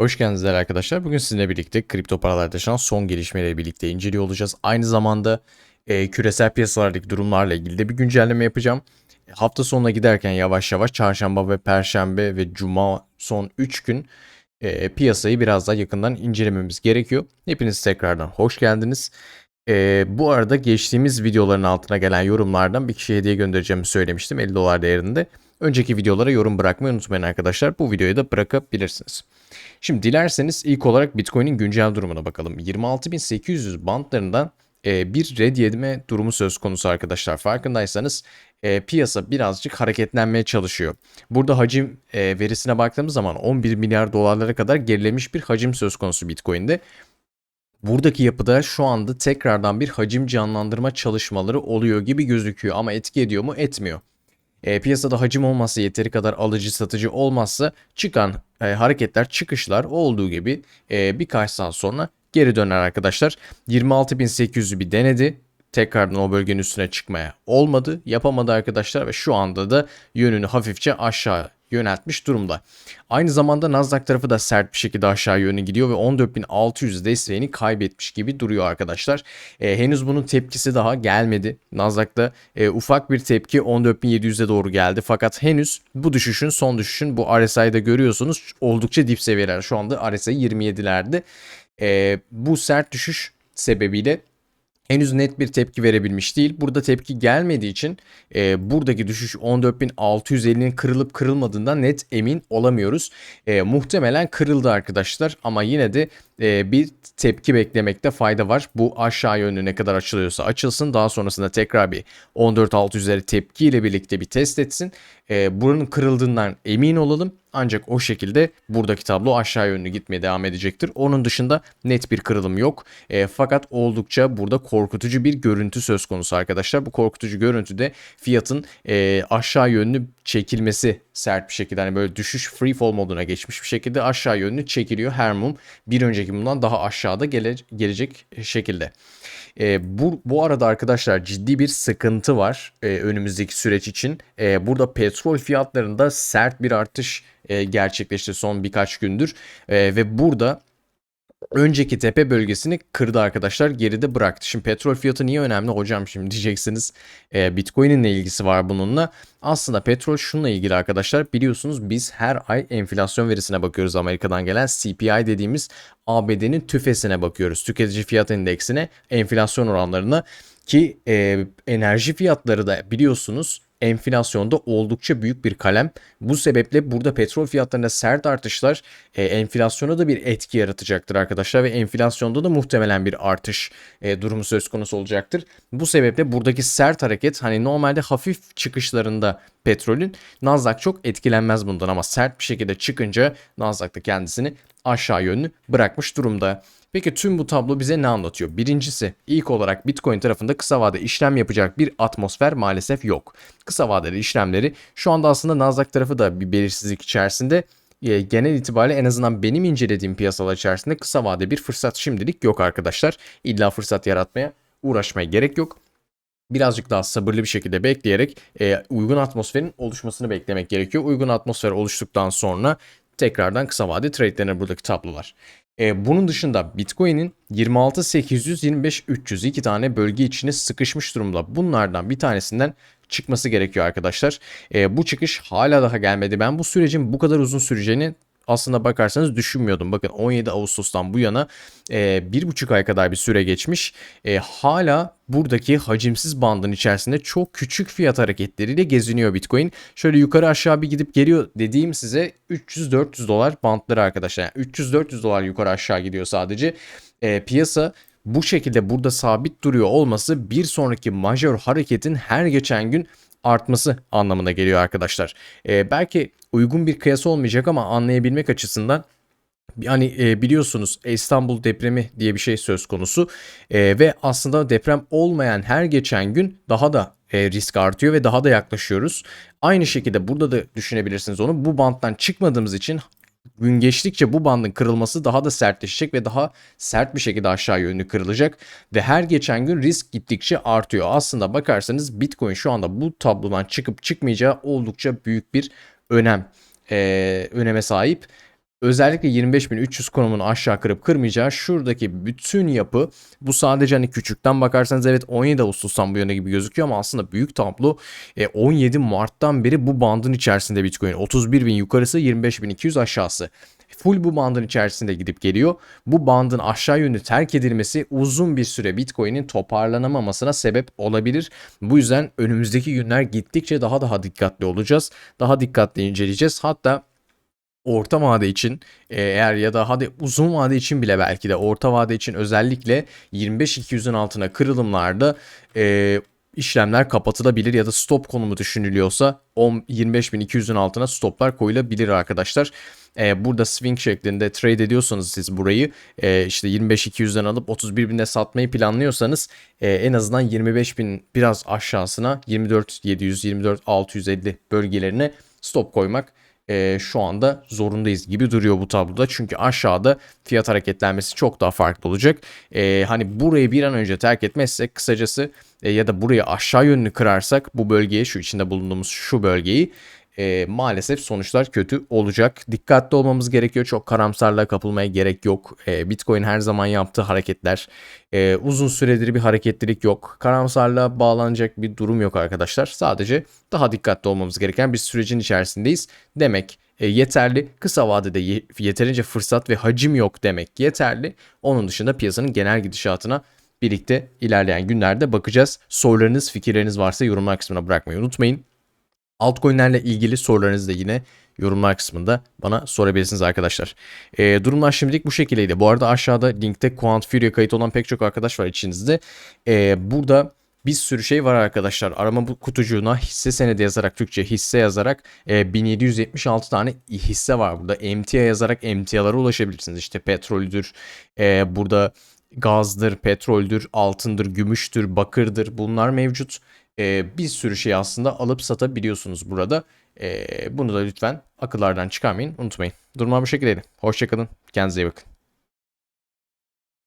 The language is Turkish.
Hoş geldiniz arkadaşlar. Bugün sizinle birlikte kripto paralarda yaşanan son gelişmeleri birlikte inceliyor olacağız. Aynı zamanda e, küresel piyasalardaki durumlarla ilgili de bir güncelleme yapacağım. E, hafta sonuna giderken yavaş yavaş çarşamba ve perşembe ve cuma son 3 gün e, piyasayı biraz daha yakından incelememiz gerekiyor. Hepiniz tekrardan hoş geldiniz. E, bu arada geçtiğimiz videoların altına gelen yorumlardan bir kişiye hediye göndereceğimi söylemiştim 50 dolar değerinde. Önceki videolara yorum bırakmayı unutmayın arkadaşlar. Bu videoyu da bırakabilirsiniz. Şimdi dilerseniz ilk olarak Bitcoin'in güncel durumuna bakalım. 26.800 bantlarından e, bir red yedime durumu söz konusu arkadaşlar. Farkındaysanız e, piyasa birazcık hareketlenmeye çalışıyor. Burada hacim e, verisine baktığımız zaman 11 milyar dolarlara kadar gerilemiş bir hacim söz konusu Bitcoin'de. Buradaki yapıda şu anda tekrardan bir hacim canlandırma çalışmaları oluyor gibi gözüküyor ama etki ediyor mu? Etmiyor. E, piyasada hacim olmazsa yeteri kadar alıcı satıcı olmazsa çıkan e, hareketler çıkışlar olduğu gibi e, birkaç saat sonra geri döner arkadaşlar. 26.800'ü bir denedi. Tekrardan o bölgenin üstüne çıkmaya olmadı. Yapamadı arkadaşlar ve şu anda da yönünü hafifçe aşağı yöneltmiş durumda. Aynı zamanda Nasdaq tarafı da sert bir şekilde aşağı yönü gidiyor ve 14.600 desteğini kaybetmiş gibi duruyor arkadaşlar. E, henüz bunun tepkisi daha gelmedi. Nasdaq'ta e, ufak bir tepki 14.700'e doğru geldi. Fakat henüz bu düşüşün son düşüşün bu RSI'de görüyorsunuz oldukça dip seviyeler. Şu anda RSI 27'lerde. E, bu sert düşüş sebebiyle henüz net bir tepki verebilmiş değil. Burada tepki gelmediği için e, buradaki düşüş 14.650'nin kırılıp kırılmadığından net emin olamıyoruz. E, muhtemelen kırıldı arkadaşlar ama yine de e, bir tepki beklemekte fayda var. Bu aşağı yönlü ne kadar açılıyorsa açılsın. Daha sonrasında tekrar bir 14.600'leri tepkiyle birlikte bir test etsin. E, buranın kırıldığından emin olalım. Ancak o şekilde buradaki tablo aşağı yönlü gitmeye devam edecektir. Onun dışında net bir kırılım yok. E, fakat oldukça burada korkutucu bir görüntü söz konusu arkadaşlar. Bu korkutucu görüntüde fiyatın e, aşağı yönlü çekilmesi sert bir şekilde hani böyle düşüş free fall moduna geçmiş bir şekilde aşağı yönlü çekiliyor her mum bir önceki mumdan daha aşağıda gele, gelecek şekilde. E, bu, bu arada arkadaşlar ciddi bir sıkıntı var e, önümüzdeki süreç için. E, burada petrol fiyatlarında sert bir artış e, gerçekleşti son birkaç gündür e, ve burada önceki tepe bölgesini kırdı arkadaşlar geride bıraktı. Şimdi petrol fiyatı niye önemli hocam şimdi diyeceksiniz. E, Bitcoin'in ne ilgisi var bununla? Aslında petrol şununla ilgili arkadaşlar biliyorsunuz biz her ay enflasyon verisine bakıyoruz Amerika'dan gelen CPI dediğimiz ABD'nin tüfesine bakıyoruz. Tüketici fiyat endeksine enflasyon oranlarına ki e, enerji fiyatları da biliyorsunuz enflasyonda oldukça büyük bir kalem. Bu sebeple burada petrol fiyatlarında sert artışlar e, enflasyona da bir etki yaratacaktır arkadaşlar ve enflasyonda da muhtemelen bir artış e, durumu söz konusu olacaktır. Bu sebeple buradaki sert hareket hani normalde hafif çıkışlarında petrolün Nasdaq çok etkilenmez bundan ama sert bir şekilde çıkınca Nasdaq da kendisini aşağı yönlü bırakmış durumda. Peki tüm bu tablo bize ne anlatıyor? Birincisi ilk olarak Bitcoin tarafında kısa vade işlem yapacak bir atmosfer maalesef yok. Kısa vadeli işlemleri şu anda aslında Nasdaq tarafı da bir belirsizlik içerisinde e, genel itibariyle en azından benim incelediğim piyasalar içerisinde kısa vade bir fırsat şimdilik yok arkadaşlar. İlla fırsat yaratmaya uğraşmaya gerek yok birazcık daha sabırlı bir şekilde bekleyerek e, uygun atmosferin oluşmasını beklemek gerekiyor. Uygun atmosfer oluştuktan sonra tekrardan kısa vade trade'lerine buradaki tablolar. E, bunun dışında Bitcoin'in 26.800, 25.300 iki tane bölge içine sıkışmış durumda. Bunlardan bir tanesinden çıkması gerekiyor arkadaşlar. E, bu çıkış hala daha gelmedi. Ben bu sürecin bu kadar uzun süreceğini aslında bakarsanız düşünmüyordum. Bakın 17 Ağustos'tan bu yana bir buçuk ay kadar bir süre geçmiş. E, hala buradaki hacimsiz bandın içerisinde çok küçük fiyat hareketleriyle geziniyor Bitcoin. Şöyle yukarı aşağı bir gidip geliyor dediğim size 300-400 dolar bantları arkadaşlar. Yani 300-400 dolar yukarı aşağı gidiyor sadece. E, piyasa bu şekilde burada sabit duruyor olması bir sonraki major hareketin her geçen gün artması anlamına geliyor arkadaşlar. Ee, belki uygun bir kıyas olmayacak ama anlayabilmek açısından Hani e, biliyorsunuz İstanbul depremi diye bir şey söz konusu e, ve aslında deprem olmayan her geçen gün daha da e, risk artıyor ve daha da yaklaşıyoruz. Aynı şekilde burada da düşünebilirsiniz onu. Bu banttan çıkmadığımız için gün geçtikçe bu bandın kırılması daha da sertleşecek ve daha sert bir şekilde aşağı yönlü kırılacak ve her geçen gün risk gittikçe artıyor. Aslında bakarsanız Bitcoin şu anda bu tablodan çıkıp çıkmayacağı oldukça büyük bir önem e, öneme sahip. Özellikle 25.300 konumunu aşağı kırıp kırmayacağı şuradaki bütün yapı bu sadece hani küçükten bakarsanız evet 17 Ağustos'tan bu yana gibi gözüküyor ama aslında büyük tablo e, 17 Mart'tan beri bu bandın içerisinde Bitcoin 31.000 yukarısı 25.200 aşağısı full bu bandın içerisinde gidip geliyor. Bu bandın aşağı yönlü terk edilmesi uzun bir süre Bitcoin'in toparlanamamasına sebep olabilir. Bu yüzden önümüzdeki günler gittikçe daha daha dikkatli olacağız. Daha dikkatli inceleyeceğiz. Hatta orta vade için e, eğer ya da hadi uzun vade için bile belki de orta vade için özellikle 25-200'ün altına kırılımlarda e, işlemler kapatılabilir ya da stop konumu düşünülüyorsa 10 25.200'ün altına stoplar koyulabilir arkadaşlar. Ee, burada swing şeklinde trade ediyorsanız siz burayı e, işte 25.200'den alıp 31.000'de satmayı planlıyorsanız e, en azından 25.000 biraz aşağısına 24.700 24.650 bölgelerine stop koymak e, şu anda zorundayız gibi duruyor bu tabloda. Çünkü aşağıda fiyat hareketlenmesi çok daha farklı olacak. E, hani burayı bir an önce terk etmezsek kısacası e, ya da burayı aşağı yönlü kırarsak bu bölgeyi şu içinde bulunduğumuz şu bölgeyi e, maalesef sonuçlar kötü olacak. Dikkatli olmamız gerekiyor. Çok karamsarlığa kapılmaya gerek yok. E, Bitcoin her zaman yaptığı hareketler e, uzun süredir bir hareketlilik yok. Karamsarlığa bağlanacak bir durum yok arkadaşlar. Sadece daha dikkatli olmamız gereken bir sürecin içerisindeyiz. Demek e, yeterli. Kısa vadede ye- yeterince fırsat ve hacim yok demek yeterli. Onun dışında piyasanın genel gidişatına birlikte ilerleyen günlerde bakacağız. Sorularınız, fikirleriniz varsa yorumlar kısmına bırakmayı unutmayın. Altcoin'lerle ilgili sorularınızı da yine yorumlar kısmında bana sorabilirsiniz arkadaşlar. E, durumlar şimdilik bu şekildeydi. Bu arada aşağıda linkte Quant Fury'e kayıt olan pek çok arkadaş var içinizde. E, burada bir sürü şey var arkadaşlar. Arama bu kutucuğuna hisse senedi yazarak Türkçe hisse yazarak e, 1776 tane hisse var burada. MTA yazarak MTA'lara ulaşabilirsiniz. İşte petroldür, e, burada gazdır, petroldür, altındır, gümüştür, bakırdır bunlar mevcut. E, bir sürü şey aslında alıp satabiliyorsunuz burada. E, bunu da lütfen akıllardan çıkarmayın, unutmayın. Durumlar bu şekildeydi. Hoşçakalın, kendinize iyi bakın.